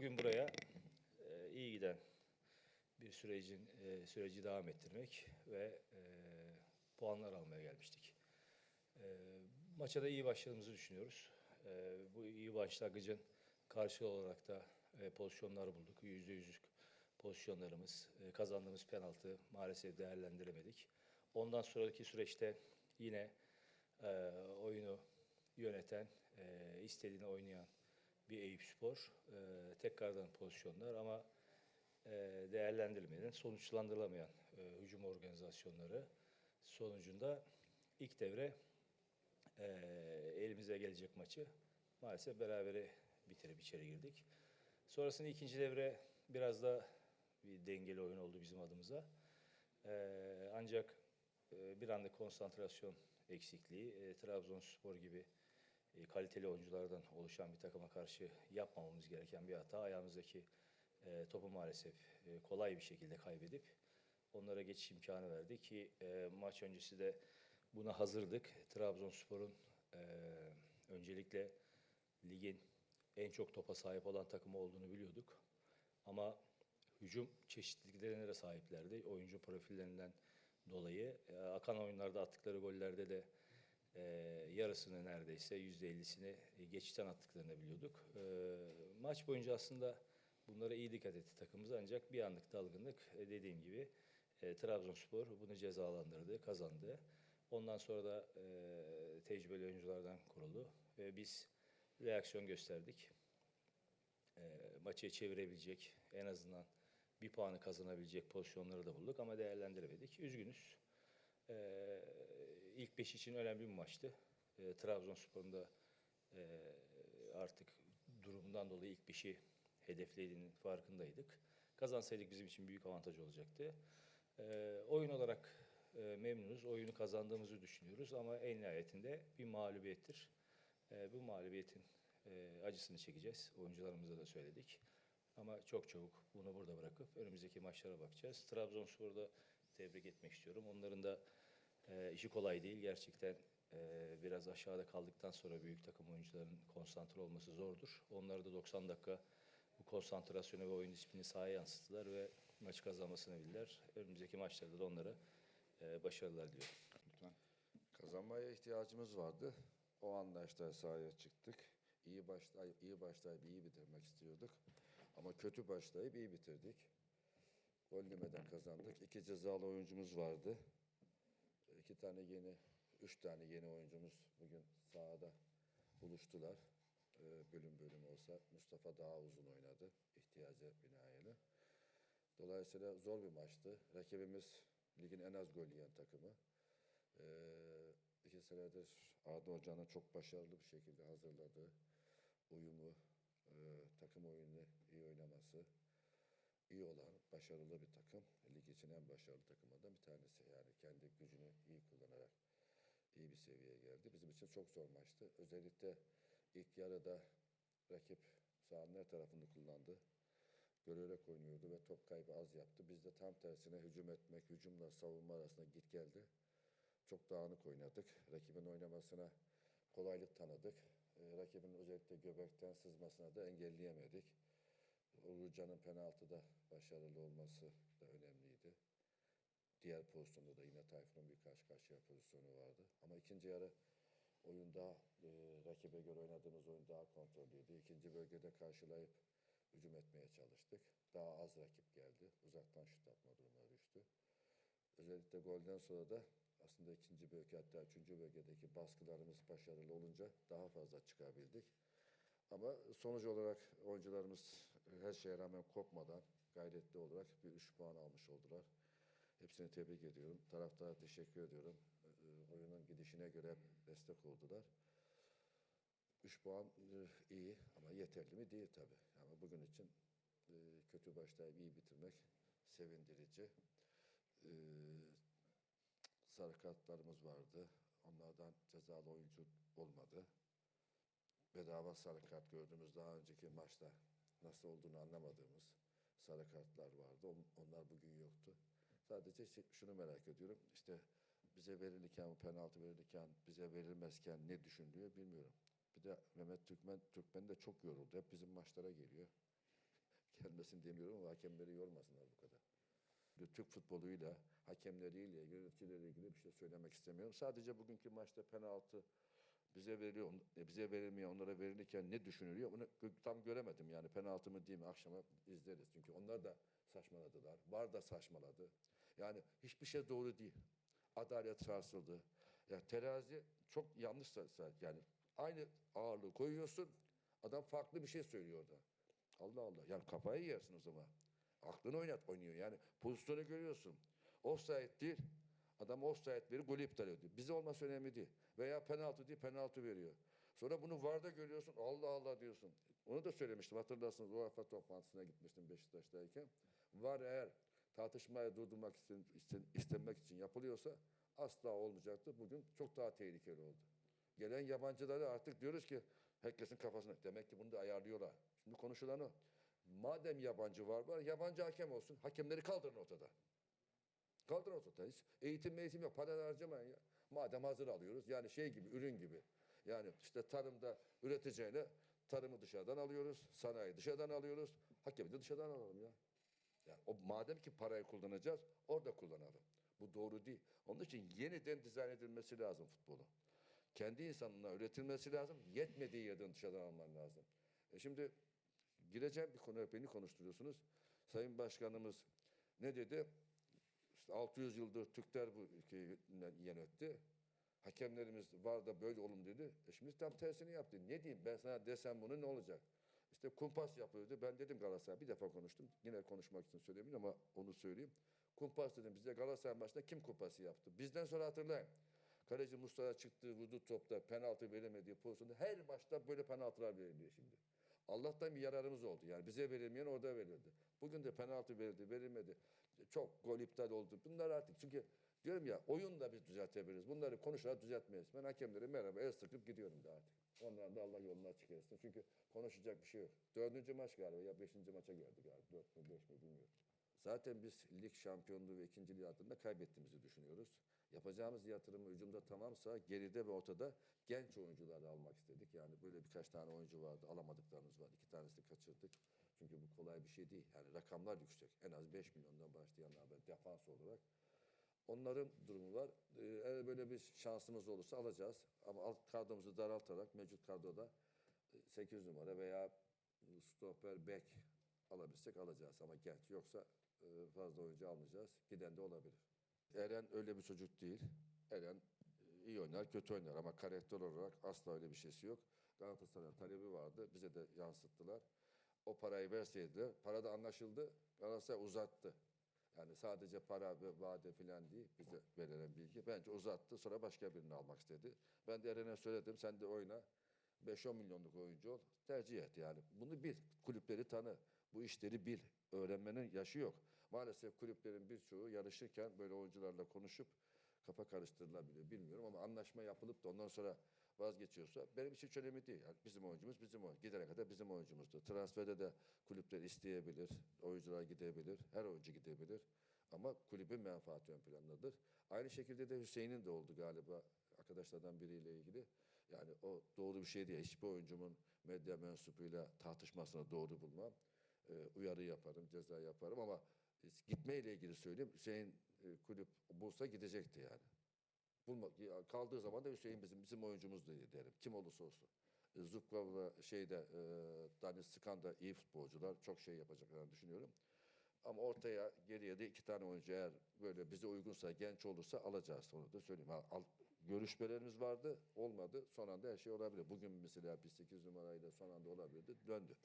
Bugün buraya e, iyi giden bir sürecin e, süreci devam ettirmek ve e, puanlar almaya gelmiştik. E, maça da iyi başladığımızı düşünüyoruz. E, bu iyi başlangıcın karşılığı olarak da e, pozisyonlar bulduk. Yüzde yüzlük pozisyonlarımız, e, kazandığımız penaltı maalesef değerlendiremedik. Ondan sonraki süreçte yine e, oyunu yöneten, e, istediğini oynayan bir Eyüp Spor. E, tekrardan pozisyonlar ama e, değerlendirilmeden sonuçlandırılamayan e, hücum organizasyonları sonucunda ilk devre e, elimize gelecek maçı maalesef berabere bitirip içeri girdik. Sonrasında ikinci devre biraz da bir dengeli oyun oldu bizim adımıza. E, ancak e, bir anda konsantrasyon eksikliği, e, Trabzonspor gibi e, kaliteli oyunculardan oluşan bir takıma karşı yapmamamız gereken bir hata. Ayağımızdaki e, topu maalesef e, kolay bir şekilde kaybedip onlara geçiş imkanı verdi ki maç öncesi de buna hazırdık. Trabzonspor'un öncelikle ligin en çok topa sahip olan takımı olduğunu biliyorduk. Ama hücum çeşitliliklerine de sahiplerdi. Oyuncu profillerinden dolayı. E, akan oyunlarda attıkları gollerde de e, yarısını neredeyse yüzde ellisini geçitten attıklarını biliyorduk. E, maç boyunca aslında bunlara iyi dikkat etti takımımız ancak bir anlık dalgınlık e, dediğim gibi e, Trabzonspor bunu cezalandırdı, kazandı. Ondan sonra da e, tecrübeli oyunculardan kuruldu ve biz reaksiyon gösterdik. E, maçı çevirebilecek, en azından bir puanı kazanabilecek pozisyonları da bulduk ama değerlendiremedik. Üzgünüz. E, ilk beş için önemli bir maçtı. E, Trabzonspor'un da e, artık durumundan dolayı ilk beşi hedeflediğinin farkındaydık. Kazansaydık bizim için büyük avantaj olacaktı. E, oyun olarak e, memnunuz. Oyunu kazandığımızı düşünüyoruz ama en nihayetinde bir mağlubiyettir. E, bu mağlubiyetin e, acısını çekeceğiz. Oyuncularımıza da söyledik. Ama çok çabuk bunu burada bırakıp önümüzdeki maçlara bakacağız. Trabzonspor'u da tebrik etmek istiyorum. Onların da e, işi kolay değil. Gerçekten e, biraz aşağıda kaldıktan sonra büyük takım oyuncuların konsantre olması zordur. Onları da 90 dakika bu konsantrasyonu ve oyun disiplini sahaya yansıttılar ve maçı kazanmasını bildiler. Önümüzdeki maçlarda da onlara e, başarılar diliyorum. Lütfen. Kazanmaya ihtiyacımız vardı. O anlayışla sahaya çıktık. İyi başlayıp iyi başlayıp iyi bitirmek istiyorduk. Ama kötü başlayıp iyi bitirdik. Gol yemeden kazandık. İki cezalı oyuncumuz vardı. İki tane yeni, üç tane yeni oyuncumuz bugün sahada buluştular. Ee, bölüm bölüm olsa Mustafa daha uzun oynadı ihtiyaca binaen. Dolayısıyla zor bir maçtı. Rakibimiz ligin en az gol yiyen takımı. Ee, iki senedir Arda Hoca'nın çok başarılı bir şekilde hazırladığı uyumu, e, takım oyununu iyi oynaması, iyi olan, başarılı bir takım. Lig için en başarılı takımlardan bir tanesi. Yani kendi gücünü iyi kullanarak iyi bir seviyeye geldi. Bizim için çok zor maçtı. Özellikle ilk yarıda rakip sahanın her tarafını kullandı. Görerek oynuyordu ve top kaybı az yaptı. Biz de tam tersine hücum etmek, hücumla savunma arasında git geldi. Çok dağınık oynadık. Rakibin oynamasına kolaylık tanıdık. Ee, rakibin özellikle göbekten sızmasına da engelleyemedik. Uğurcan'ın penaltıda başarılı olması da önemliydi. Diğer pozisyonda da yine Tayfun'un bir karşı karşıya pozisyonu vardı. Ama ikinci yarı oyun daha e, rakibe göre oynadığımız oyun daha kontrollüydü. İkinci bölgede karşılayıp hücum etmeye çalıştık. Daha az rakip geldi. Uzaktan şut atma durumuna düştü. Özellikle golden sonra da aslında ikinci bölge hatta üçüncü bölgedeki baskılarımız başarılı olunca daha fazla çıkabildik. Ama sonuç olarak oyuncularımız her şeye rağmen kopmadan gayretli olarak bir üç puan almış oldular. Hepsini tebrik ediyorum. Taraftara teşekkür ediyorum. Ee, Oyunun gidişine göre destek oldular. Üç puan e, iyi ama yeterli mi değil tabii. Ama bugün için e, kötü başlayıp iyi bitirmek sevindirici. Ee, sarı vardı. Onlardan cezalı oyuncu olmadı. Bedava sarı kart gördüğümüz daha önceki maçta nasıl olduğunu anlamadığımız sarı kartlar vardı. On- Onlar bugün yoktu. Sadece şey- şunu merak ediyorum. İşte bize verilirken, penaltı verilirken, bize verilmezken ne düşünülüyor bilmiyorum. Bir de Mehmet Türkmen, Türkmen de çok yoruldu. Hep bizim maçlara geliyor. gelmesin demiyorum ama hakemleri yormasınlar bu kadar. Türk futboluyla, hakemleriyle, yöneticileriyle ilgili bir şey söylemek istemiyorum. Sadece bugünkü maçta penaltı bize veriliyor, on- e, bize verilmiyor, onlara verilirken ne düşünülüyor? Gö- tam göremedim yani penaltı mı değil mi akşama izleriz. Çünkü onlar da saçmaladılar. Var da saçmaladı. Yani hiçbir şey doğru değil. Adalet sarsıldı. Ya terazi çok yanlış yani aynı ağırlığı koyuyorsun. Adam farklı bir şey söylüyor orada. Allah Allah. Yani kafayı yersin o zaman. Aklını oynat oynuyor. Yani pozisyonu görüyorsun. Offside değil. Adam offside verir, golü iptal ediyor. Bize olması önemli değil. Veya penaltı değil, penaltı veriyor. Sonra bunu VAR'da görüyorsun. Allah Allah diyorsun. Onu da söylemiştim. Hatırlarsınız UEFA toplantısına gitmiştim Beşiktaş'tayken. VAR eğer tartışmaya durdurmak isten, isten- istenmek için yapılıyorsa asla olmayacaktı. Bugün çok daha tehlikeli oldu. Gelen yabancıları artık diyoruz ki herkesin kafasına. Demek ki bunu da ayarlıyorlar. Şimdi konuşulan o. Madem yabancı var var, yabancı hakem olsun. Hakemleri kaldırın ortada. Kaldırın ortada. Hiç eğitim eğitim yok. Para harcamayın ya. Madem hazır alıyoruz. Yani şey gibi, ürün gibi. Yani işte tarımda üreteceğine tarımı dışarıdan alıyoruz. Sanayi dışarıdan alıyoruz. Hakemi de dışarıdan alalım ya. Yani o madem ki parayı kullanacağız, orada kullanalım. Bu doğru değil. Onun için yeniden dizayn edilmesi lazım futbolu. Kendi insanına üretilmesi lazım. Yetmediği yerden dışarıdan alman lazım. E şimdi gireceğim bir konuya beni konuşturuyorsunuz. Sayın Başkanımız ne dedi? İşte 600 yıldır Türkler bu ülkeyi yönetti. Hakemlerimiz var da böyle olun dedi. E şimdi tam tersini yaptı. Ne diyeyim ben sana desem bunu ne olacak? İşte kumpas yapıyordu. Ben dedim Galatasaray bir defa konuştum. Yine konuşmak için söylemiyorum ama onu söyleyeyim. Kumpas dedim bize Galatasaray maçında kim kumpası yaptı? Bizden sonra hatırlayın. Kaleci Mustafa çıktı, vurdu topta, penaltı veremediği pozisyonda her maçta böyle penaltılar veriliyor şimdi. Allah'tan bir yararımız oldu. Yani bize verilmeyen orada verildi. Bugün de penaltı verildi, verilmedi. Çok gol iptal oldu. Bunlar artık çünkü diyorum ya oyun da biz düzeltebiliriz. Bunları konuşarak düzeltmeyiz. Ben hakemlere merhaba el sıkıp gidiyorum da artık. Ondan da Allah yolunu açık etsin. Çünkü konuşacak bir şey yok. Dördüncü maç galiba ya beşinci maça geldi galiba. Dört mü beş mi bilmiyorum. Zaten biz lig şampiyonluğu ve ikinciliği adında kaybettiğimizi düşünüyoruz. Yapacağımız yatırım hücumda tamamsa geride ve ortada genç oyuncuları almak istedik. Yani böyle birkaç tane oyuncu vardı. Alamadıklarımız var. İki tanesini kaçırdık. Çünkü bu kolay bir şey değil. Yani rakamlar yüksek. En az 5 milyondan başlayanlar var defans olarak. Onların durumu var. Ee, Eğer böyle bir şansımız olursa alacağız. Ama alt kadromuzu daraltarak mevcut kadroda 8 numara veya stoper, bek alabilsek alacağız. Ama genç yoksa e, fazla oyuncu almayacağız. Giden de olabilir. Eren öyle bir çocuk değil. Eren e, iyi oynar, kötü oynar ama karakter olarak asla öyle bir şeysi yok. Galatasaray'ın talebi vardı. Bize de yansıttılar. O parayı verseydi, para da anlaşıldı. Galatasaray uzattı. Yani sadece para ve vade falan değil bize verilen bilgi. Bence uzattı sonra başka birini almak istedi. Ben de Eren'e söyledim sen de oyna. 5-10 milyonluk oyuncu ol. Tercih et yani. Bunu bil. Kulüpleri tanı. Bu işleri bil. Öğrenmenin yaşı yok. Maalesef kulüplerin birçoğu yarışırken böyle oyuncularla konuşup kafa karıştırılabiliyor. Bilmiyorum ama anlaşma yapılıp da ondan sonra vazgeçiyorsa benim için hiç önemli değil. Yani bizim oyuncumuz bizim oyuncumuz. Gidene kadar bizim oyuncumuzdur. Transferde de kulüpler isteyebilir. Oyuncular gidebilir. Her oyuncu gidebilir. Ama kulübün menfaati ön plandadır. Aynı şekilde de Hüseyin'in de oldu galiba arkadaşlardan biriyle ilgili. Yani o doğru bir şey değil. Hiçbir oyuncumun medya mensubuyla tartışmasını doğru bulmam. Ee, uyarı yaparım, ceza yaparım ama gitmeyle ilgili söyleyeyim. Hüseyin e, kulüp bulsa gidecekti yani. Bulma, ya kaldığı zaman da Hüseyin bizim bizim oyuncumuz da derim. Kim olursa olsun. E, Zubkov ve şeyde e, Daniel Sıkan da iyi futbolcular. Çok şey yapacaklarını düşünüyorum. Ama ortaya geriye de iki tane oyuncu eğer böyle bize uygunsa, genç olursa alacağız. Onu da söyleyeyim. Ha, al, görüşmelerimiz vardı, olmadı. Son anda her şey olabilir. Bugün mesela bir 8 numarayla son anda olabilirdi, döndü.